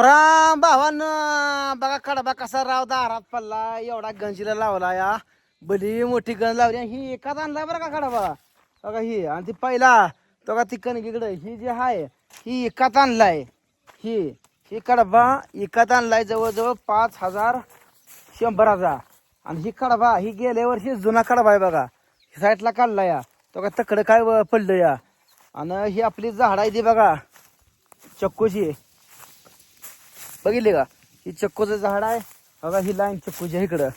राम भावान बघा कडबा कसा राव दारात पडला. एवढा गंजीला लावला या. बली मोठी गंज लावली. आणि ही एकाच आणला बरं का कडबा बघा. ही. आणि ती पहिला तो का ती कणकीकडे ही जी आहे ही एकात आणलाय. ही ही कडबा एकात आणलाय. जवळजवळ पाच हजार शंभर हजार. आणि ही कडबा ही गेल्या वर्षी जुना कडबा आहे बघा. साईडला काढला या. तो का तकडं काय पडलं या. आणि ही आपली झाड आहे ती बघा. चक्कूची. बघितले का? ही चक्कूचं झाड आहे. बघा ही लाईन चक्कूची इकडं.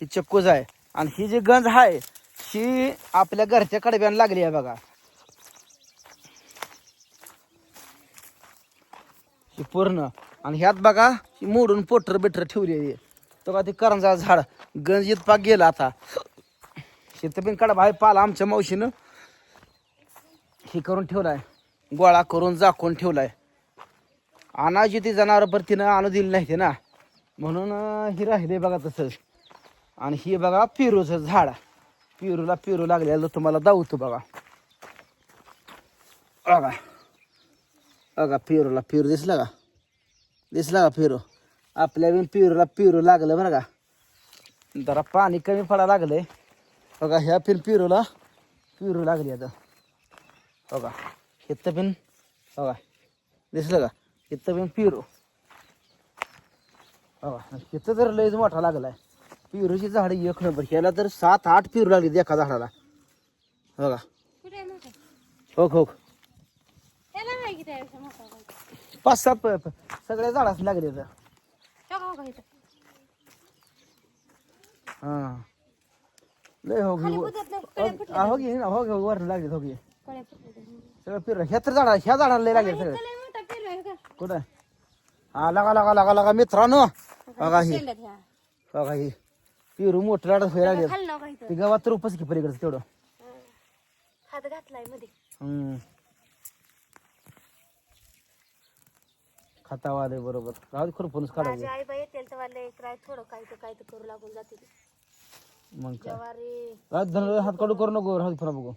ही चक्कूच आहे. आणि ही जी गंज आहे ही आपल्या घरच्या कडब्यानं लागली आहे बघा. ही पूर्ण. आणि ह्यात बघा ही मोडून पोटर बिटर ठेवली आहे. तो का ते करंजा झाड गंज इथ पाक गेला आता. शेत बिन कडबा आहे पाला आमच्या मावशीनं. हे करून ठेवलाय. गोळा करून झाकून ठेवलाय. अनाज ती जनावर पर तिनं आणू दिली नाही ते ना. म्हणून ही राहिले बघा तसंच आणि हे बघा पेरूचं झाड. पेरूला पेरू लागलेलं तुम्हाला दावतो बघा. बघा. बघा पेरूला पेरू दिसला का? दिसला का पेरू? आपल्या बिन पेरूला पेरू लागलं बरं का? जरा पाणी कमी पडायला लागलंय. बघा ह्या पिन पेरूला पेरू लागली आता. बघा तर पण बघा दिसलं का? इथं पण पिरू. इथं तर लयच मोठा लागलाय. पिरूची झाड एक नंबर. ह्याला तर सात आठ पिरू लागली एका झाडाला. बघा. हो हो पाच सात सगळ्या झाडाच लागले तर हो हा. लय हो हो. घे हो घे वर लागले हो घे कड्या फुटल्या. सगळं पिरू. ह्या तर झाडा ह्या झाडाला लय लागले सगळे. कुठं? हा लागा लागा लागा लागा मित्रांनो. बघा ही. बघा ही. पिरू मोठं व्हायला लागले इथं? ते गावात तर उपच की पलीकडचं तेवढं. हात घातलायमध्ये. हम्म. वाले बरोबर. राहू दे खुरपूनच माझी काढायचे आई बाई येतील तेव्हा लय काय थोडं काय तर काय तर करू लागून जाते ती. मग काय? जवारी. राहू दे, धन हात काढू करू नको राहू दे बघू.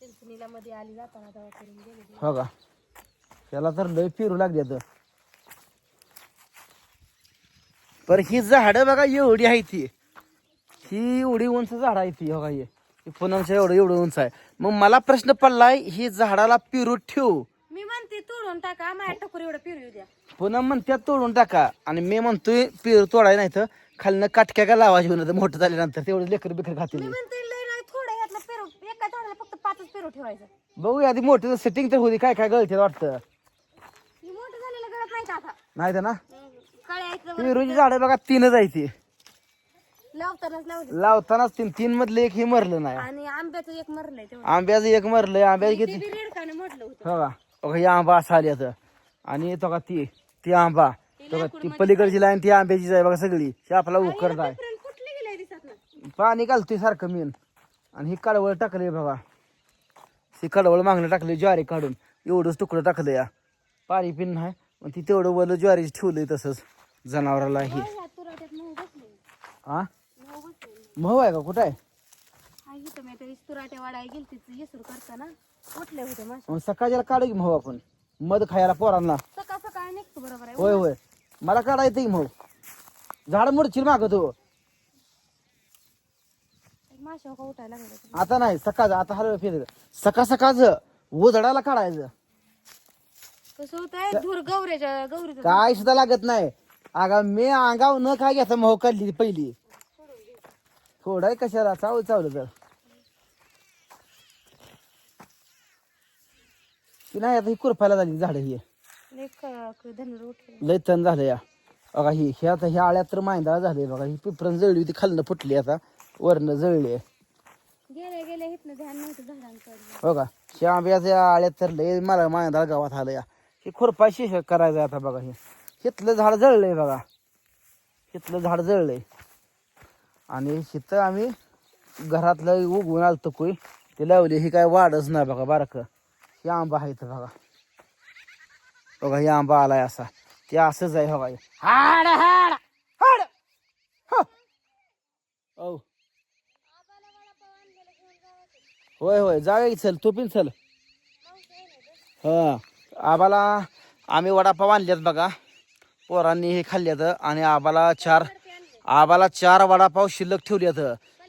चिंचणीला मध्ये आली जाताना करून गेली हो का? त्याला तर लय पिरू लागली आता. पर ही झाडं बघा एवढी आहे ती. ही एवढी उंच झाड आहे ती ही. ही पुनमच्या एवढं एवढं उंच आहे. मग मला प्रश्न पडलाय ही झाडाला पिरू ठेवू? मी म्हणते तोडून टाका. माझ्या टकोर एवढं पेरू द्या. पुन्हा म्हणत्यात तोडून टाका. आणि मी म्हणतोय पेरू तोडाय नाही तर खालनं काटक्या का लावायची म्हणत मोठं झाल्यानंतर तेवढं लेकर बिकर खातील. मी म्हणते लय नाही थोडं पेरू. एका झाडाला फक्त पाचच पेरू ठेवायचं. बघूया आधी मोठं सेटिंग तर होती काय काय गळते वाटतं ही मोठं झालेलं गळत नाही का आता. नाही तर ना? आहेत पेरूची झाडं बघा तीनच आहे ती लावतानाच लावले लावतानाच तीन तीन मधले एक हे मरलं नाही. आणि आंब्याचं एक मरलंय तेवढं आंब्याचं एक मरलंय आंब्याचं ते किती? बी रेडकाने म्हटलं होतं. हो का? हो का, ही आंबा असा आली आता. आणि तो का ती ती आंबा. तो का ती पलीकडची लाईन ती आंब्याचीच आहे बघा सगळी. ती आपला उकरत आहे. पर्यंत कुठले गेले दिसत ना पाणी घालतोय सारखं मीन आणि ही कडवळ टाकले बघा. ही कडवळ मागणं टाकले ज्वारी काढून. एवढंच तुकडं टाकलं या. पाणी पिन नाही मग ती तेवढं वलं ज्वारी ठेवलंय तसंच. जनावराला ही. हा मऊ आहे का? कुठं आहे? मग सकाळच्याला काढू की मऊ आपण? मध खायला पोरांना. होय होय. मला काढायचं की मऊ? झाड मोडशील उठायला लागले. आता नाही सकाळ आता हलव फिर सकाळ सकाळचं उजडाला काढायचं. कसं होत आहे धूर गौऱ्याच्या गौरीचं काय सुद्धा लागत नाही. अगा मी अंगाव न काय घ्यायचं मोह काढली पहिली. थोडं कशाला? चावलं चावलं तर ती नाही आता ही कुरपायला झाली झाड ही. धनुर उठले. लय तण झालं या. बघा ही हे आता ह्या आळ्यात तर मांदा झाले बघा. ही पिपरण जळली होती खालनं फुटली आता. वरनं जळली आहे. गेले गेले हिथनं ध्यान नव्हतं झाडांकडे हो का ह्या आंब्याच्या आळ्यात तर लय मला मांदा गावात आलं या. हे खुरपाशी करायचं आता बघा हे. हिथलं झाड जळलंय बघा. हिथलं झाड जळलंय. आणि हिथं आम्ही घरातलं उगवून आलतो कोय ते लावले ही काय वाढच नाही बघा बारक. हे आंबा आहे इथं बघा. बघा हे आंबा आलाय असा. ते असंच आहे बघा हे. हाड हाड. हाड! ह. औ. होय होय. की चल. तू पण चल. हा. आम्हाला आम्ही वडापाव आणल्यात बघा. पोरांनी हे खाल्ल्यात आणि आबाला चार आबाला चार वडापाव शिल्लक ठेवल्यात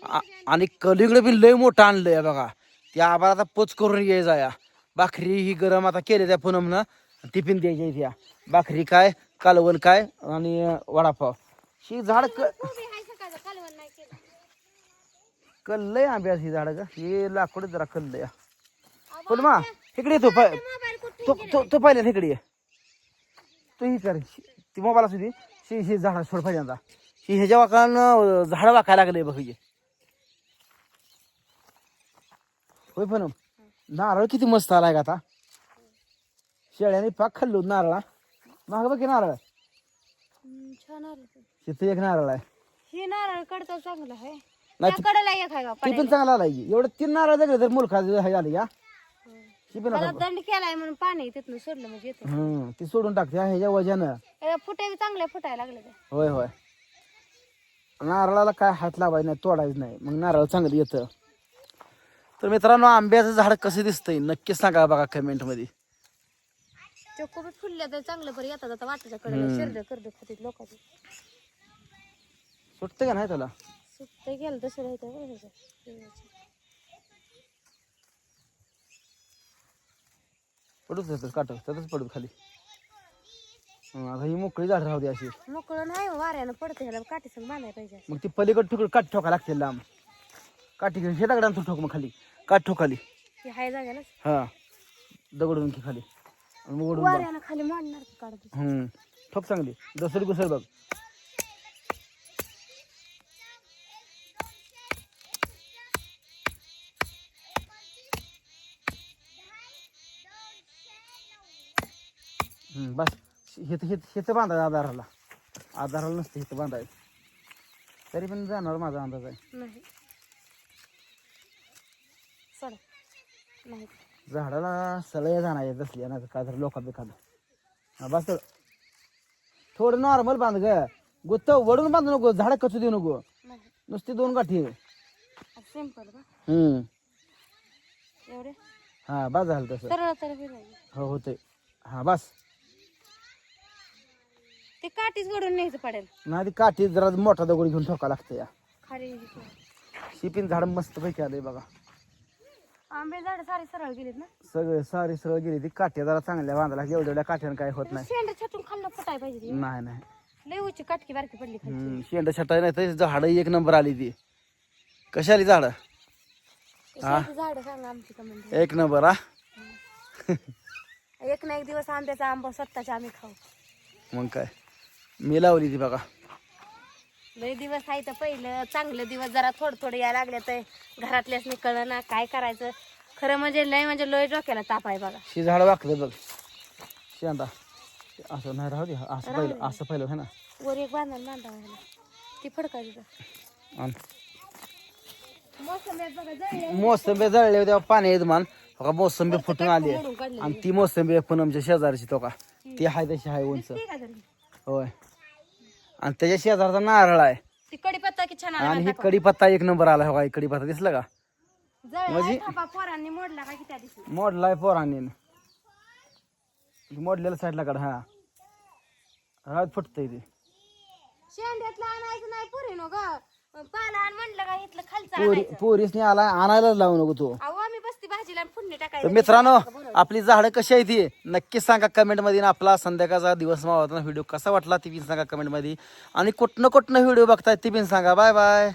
आ- आणि कलिंगड बी लय मोठं आणलंय बघा. त्या आबाला आता पोच करून यायचा या. भाकरी ही गरम आता केली त्या पुनमनं टिफिन द्यायच्या त्या. भाकरी काय कालवण काय आणि वडापाव. ही झाड क कल्लय आंब्यास ही झाड ग. हे लाकूड जरा कल्लय. पण मा इकडे येतो तो तो तो पहिल्या इकडे ये तू ही कर. ती मोबाईल असू दे. ही ही झाड सोड पहिल्यांदा. ही ह्याच्या वाकानं झाड वाकायला लागले बघ हे. होय पण नारळ किती मस्त आलाय का आता. शेळ्याने पाक खाल्लो नारळा. माग बघ की नारळ. छान आलं. तिथे एक नारळ आहे. हे नारळ कडतं चांगलं आहे. नाही त्या कडेला एक आहे का ती पण चांगला आलाय. की. एवढं तीन नारळ जगले तर मुलखा झाले या. ती पण त्याला आता दंड केलाय म्हणून पाणी तिथनं सोडलं म्हणजे येतं हम्म ती सोडून टाकते हा, ह्याच्या वजानं. त्याला फुटे चांगले फुटायला लागले ते. होय होय. नारळाला काय हात लावायचं नाही तोडायचं नाही. मग नारळ चांगलं येतं. तर मित्रांनो आंब्याचं झाड कसं दिसतंय नक्कीच सांगा बघा कमेंटमध्ये. चक्को बी फुलल्या तर चांगलं बरं येतात आता वाटाच्या कडेला शिरड करत खातीत लोकांची. सुटतं का नाही त्याला? सुट्टे गेलं तसं राहतं बरं ह्याचं. पडूच येतं काट त्यातच पडत खाली. हं, आता ही मोकळी झाड राहू दे अशी. मोकळं नाही हो, वाऱ्यानं पडतं ह्याला बांधायला पाहिजे मग ती पलीकड ठोक काठ ठोका लागते लांब. काठी घेऊन शेताकडे आणतो ठोक मग खाली. काठ ठोक खाली हे हाय हा. दगडून की खाली. आणि मग ओढून बघ. वाऱ्यानं खाली मांडणार काढत ठोक चांगली. दसरी घुसर बघ. हम्म, बस. हेच हेच हेच बांधायचं आधाराला. आधाराला नसतं हेच बांधायचं. तरी पण जाणार माझा अंदाज आहे. नाही. चला. नाही. झाडाला सळया जाणार तसली नाही काय तर लोका बिकाला बस. थोडं नॉर्मल बांध ग. गुत्त वडून बांधू नको झाड कचू देऊ नको. नाही. नुसती दोन गाठी. का हम्म. एवढे? हा बस झालं तसं. सरळ तर हो होते हा बस. ते काठीच गडून न्यायचं पडेल. नाही ती काठी जरा मोठा दगड घेऊन ठोका लागतं या. खाली शिपिन झाड मस्त पैकी आलंय बघा. आंबे झाड सारे सरळ गेलेत ना? सगळे सारी सरळ गेली. ती काठी जरा चांगल्या बांधायला एवढ्या काठ्यानं काय होत नाही. शेंड छटून खाल्लं फुटाय पाहिजे ती. नाही नाही. लय उची काटकी बारकी पडली खाली हम्म, शेंड छटाय नाही तर झाड एक नंबर आली ती. कशी आली झाड झाड सांगा आमची कमेंट एक नंबर हा? एक ना एक दिवस आंब्याचा आंबा स्वतःचा आम्ही खाऊ. मग काय? मी लावली ती बघा. लय दिवस आहे तर पहिलं चांगलं दिवस जरा थोडं थोडं यायला लागले तर घरातल्याच कळलं ना काय करायचं. खरं म्हणजे लय म्हणजे लय डोक्याला ताप आहे बघा. शी झाड वाकलं बघ. शेंडा असं नाही राहू दे असं पहिलं असं पहिलं है ना? वर एक मांडा व्हायला ती फडकायची आण. मोसंबी बघा जळले मोसंबी जळले तेव्हा पाणी येत मान का मोसंबी फुटून आली आणि ती मोसंबी पूनमच्या शेजारची तो का. ती हाय तशी हाय उंच. ते का जळली? होय. आणि त्याच्या शेजारचा नारळ आहे. ती कडीपत्ता की छान आला आणि ही कडीपत्ता एक नंबर आला हो का कडीपत्ता दिसला का? जळला थापा पोरांनी मोडला का की त्या दिवशी? मोडलाय पोरांनी. मोडलेल्या साईडला काढ हा. हा फुटतंय ते. शेंड्यातलं आणायचं नाही पुरी नो ग. पाला आण म्हणलं का इथलं खालचं पोरी आणायचं? पोरीसने आला आणायला लावू नको तो. अहो आम्ही बसती भाजीला आणि फुडणी तर मित्रांनो आपली झाडं कशी आहे ती नक्कीच सांगा कमेंटमध्ये आणि आपला संध्याकाळचा दिवस मावळताना व्हिडिओ कसा वाटला ती पण सांगा कमेंटमध्ये. आणि कुठनं कुठनं व्हिडिओ बघताय ती पण सांगा. Bye bye